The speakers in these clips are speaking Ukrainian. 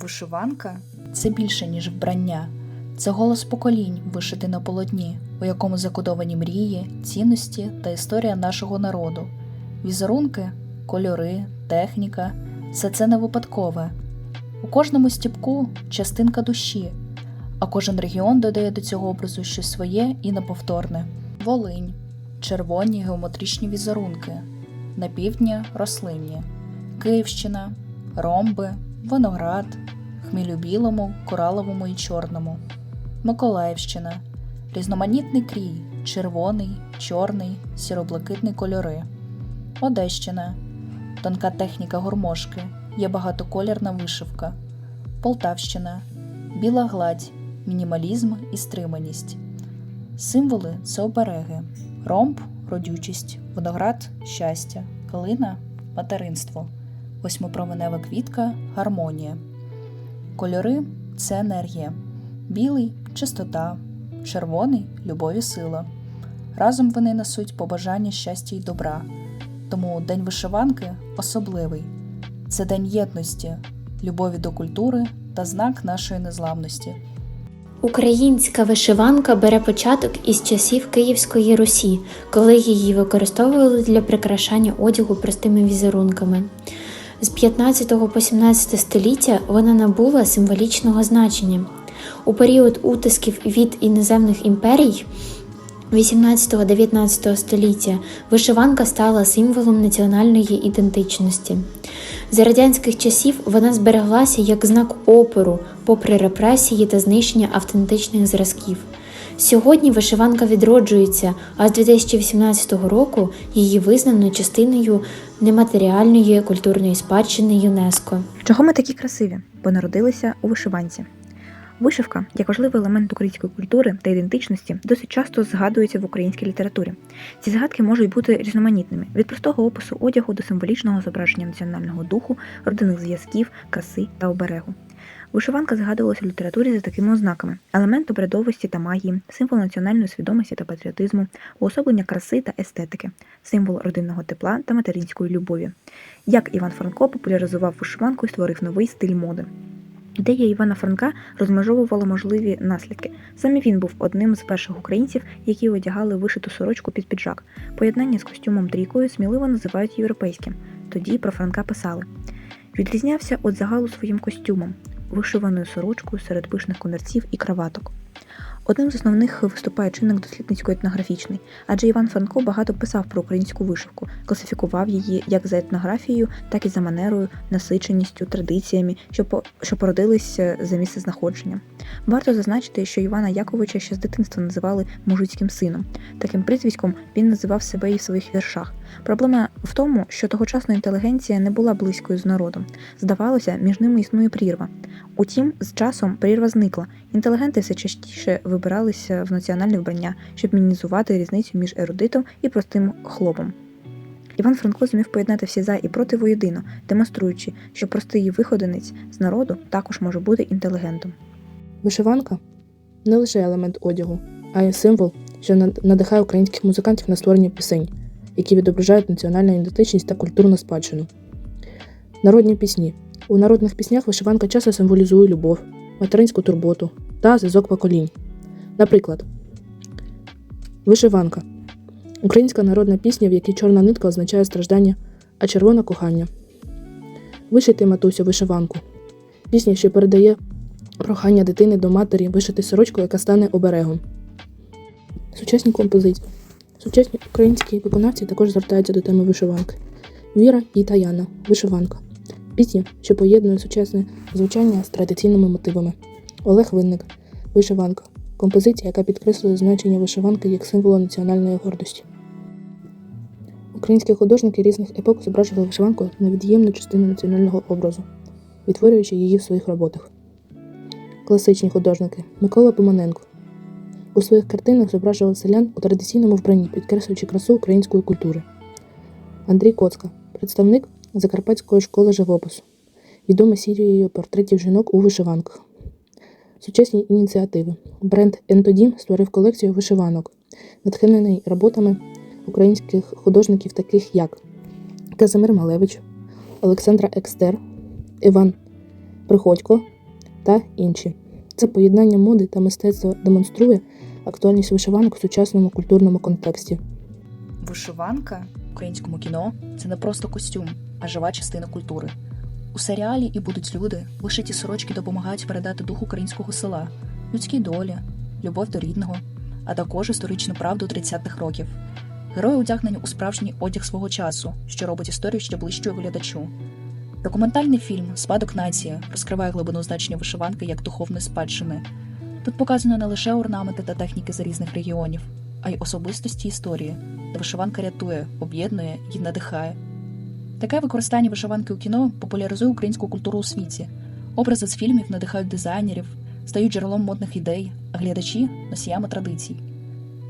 Вишиванка це більше, ніж вбрання. Це голос поколінь, вишитий на полотні, у якому закодовані мрії, цінності та історія нашого народу. Візерунки, кольори, техніка все це не випадкове. У кожному стіпку частинка душі, а кожен регіон додає до цього образу щось своє і неповторне. Волинь, червоні геометричні візерунки, на півдні рослинні, Київщина, ромби, виноград, хмілю білому, кораловому і чорному, Миколаївщина, різноманітний крій, червоний, чорний, сіроблакитний кольори, Одещина, тонка техніка гормошки, є багатоколірна вишивка, Полтавщина, біла гладь, мінімалізм і стриманість. Символи це обереги, ромб родючість, виноград щастя, калина материнство, восьмипроменева квітка гармонія. Кольори це енергія, білий чистота, червоний любов і сила. Разом вони несуть побажання щастя й добра. Тому День вишиванки особливий. Це день єдності, любові до культури та знак нашої незламності. Українська вишиванка бере початок із часів Київської Русі, коли її використовували для прикрашання одягу простими візерунками. З 15 по 17 століття вона набула символічного значення. У період утисків від іноземних імперій 18-19 століття вишиванка стала символом національної ідентичності. За радянських часів вона збереглася як знак опору, попри репресії та знищення автентичних зразків. Сьогодні вишиванка відроджується, а з 2018 року її визнано частиною нематеріальної культурної спадщини ЮНЕСКО. Чого ми такі красиві? Бо народилися у вишиванці. Вишивка, як важливий елемент української культури та ідентичності, досить часто згадується в українській літературі. Ці згадки можуть бути різноманітними від простого опису одягу до символічного зображення національного духу, родинних зв'язків, краси та оберегу. Вишиванка згадувалася в літературі за такими ознаками: елемент обрядовості та магії, символ національної свідомості та патріотизму, уособлення краси та естетики, символ родинного тепла та материнської любові. Як Іван Франко популяризував вишиванку і створив новий стиль моди. Ідея Івана Франка розмежовувала можливі наслідки. Саме він був одним з перших українців, які одягали вишиту сорочку під піджак. Поєднання з костюмом трійкою сміливо називають європейським. Тоді про Франка писали: відрізнявся від загалу своїм костюмом, вишиваною сорочкою серед пишних комірців і краваток. Одним з основних виступає чинник дослідницько-етнографічний, адже Іван Франко багато писав про українську вишивку, класифікував її як за етнографією, так і за манерою, насиченістю, традиціями, що по що породилися за місце знаходження. Варто зазначити, що Івана Яковича ще з дитинства називали мужицьким сином. Таким прізвиськом він називав себе і в своїх віршах. Проблема в тому, що тогочасна інтелігенція не була близькою з народом. Здавалося, між ними існує прірва. Утім, з часом прірва зникла. Інтелігенти все частіше вибиралися в національне вбрання, щоб мінімізувати різницю між ерудитом і простим хлопом. Іван Франко зумів поєднати всі за і проти воєдино, демонструючи, що простий виходинець з народу також може бути інтелігентом. Вишиванка не лише елемент одягу, а й символ, що надихає українських музикантів на створення пісень, які відображають національну ідентичність та культурну спадщину. Народні пісні. У народних піснях вишиванка часто символізує любов, материнську турботу та зв'язок поколінь. Наприклад, вишиванка українська народна пісня, в якій чорна нитка означає страждання, а червона кохання. Вишити матусю вишиванку. Пісня, що передає прохання дитини до матері вишити сорочку, яка стане оберегом. Сучасні композиції. Сучасні українські виконавці також звертаються до теми вишиванки. Віра і Таяна вишиванка. Пісня, що поєднує сучасне звучання з традиційними мотивами. Олег Винник вишиванка. Композиція, яка підкреслює значення вишиванки як символу національної гордості. Українські художники різних епок зображували вишиванку як невід'ємну частину національного образу, відтворюючи її в своїх роботах. Класичні художники Микола Пимоненко у своїх картинах зображували селян у традиційному вбранні, підкреслюючи красу української культури. Андрій Коцка представник Закарпатської школи живопису, відомий серією портретів жінок у вишиванках. Сучасні ініціативи. Бренд Ентодім створив колекцію вишиванок, натхнений роботами українських художників, таких як Казимир Малевич, Олександра Екстер, Іван Приходько та інші. Це поєднання моди та мистецтва демонструє актуальність вишиванок в сучасному культурному контексті. Вишиванка в українському кіно це не просто костюм, а жива частина культури. У серіалі і будуть люди, вишиті сорочки допомагають передати дух українського села, людські долі, любов до рідного, а також історичну правду 30-х років. Герої одягнені у справжній одяг свого часу, що робить історію ще ближчою глядачу. Документальний фільм Спадок нації розкриває глибину значення вишиванки як духовної спадщини. Тут показано не лише орнаменти та техніки з різних регіонів, а й особистості історії, де вишиванка рятує, об'єднує і надихає. Таке використання вишиванки у кіно популяризує українську культуру у світі. Образи з фільмів надихають дизайнерів, стають джерелом модних ідей, а глядачі носіями традицій.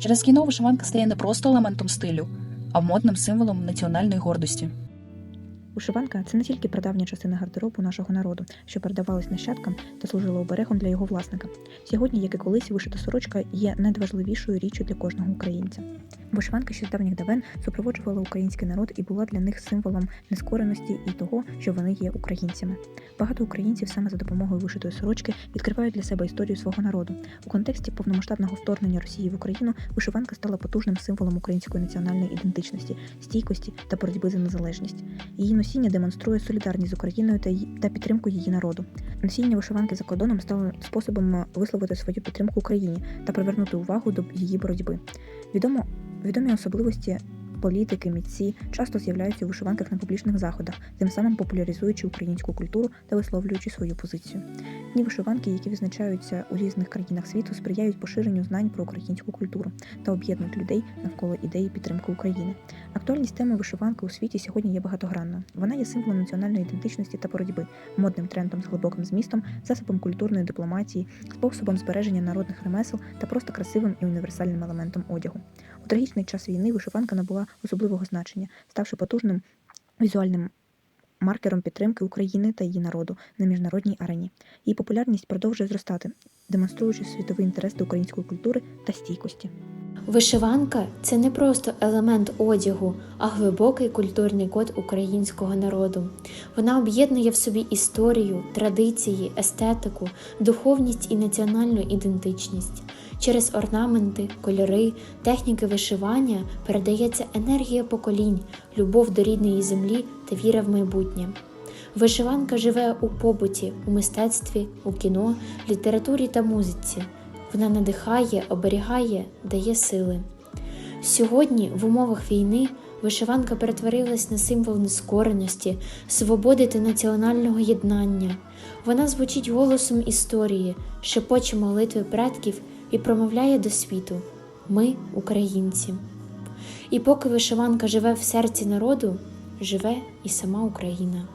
Через кіно вишиванка стає не просто елементом стилю, а модним символом національної гордості. Вишиванка це не тільки прадавня частина гардеробу нашого народу, що передавалась нащадкам та служила оберегом для його власника. Сьогодні, як і колись, вишита сорочка є найважливішою річчю для кожного українця. Вишиванка ще з давніх давен супроводжувала український народ і була для них символом нескореності і того, що вони є українцями. Багато українців саме за допомогою вишитої сорочки відкривають для себе історію свого народу. У контексті повномасштабного вторгнення Росії в Україну вишиванка стала потужним символом української національної ідентичності, стійкості та боротьби за незалежність. Її носіння демонструє солідарність з Україною та та підтримку її народу. Носіння вишиванки за кордоном стало способом висловити свою підтримку Україні та привернути увагу до її боротьби. Відомо відомі особливості. Політики, митці часто з'являються у вишиванках на публічних заходах, тим самим популяризуючи українську культуру та висловлюючи свою позицію. Дні вишиванки, які відзначаються у різних країнах світу, сприяють поширенню знань про українську культуру та об'єднують людей навколо ідеї підтримки України. Актуальність теми вишиванки у світі сьогодні є багатогранною. Вона є символом національної ідентичності та боротьби, модним трендом з глибоким змістом, засобом культурної дипломатії, способом збереження народних ремесел та просто красивим і універсальним елементом одягу. У трагічний час війни вишиванка набула особливого значення, ставши потужним візуальним маркером підтримки України та її народу на міжнародній арені. Її популярність продовжує зростати, демонструючи світовий інтерес до української культури та стійкості. Вишиванка це не просто елемент одягу, а глибокий культурний код українського народу. Вона об'єднує в собі історію, традиції, естетику, духовність і національну ідентичність. Через орнаменти, кольори, техніки вишивання передається енергія поколінь, любов до рідної землі та віра в майбутнє. Вишиванка живе у побуті, у мистецтві, у кіно, літературі та музиці. Вона надихає, оберігає, дає сили. Сьогодні, в умовах війни, вишиванка перетворилась на символ нескореності, свободи та національного єднання. Вона звучить голосом історії, шепоче молитви предків і промовляє до світу Ми українці. І поки вишиванка живе в серці народу, живе і сама Україна.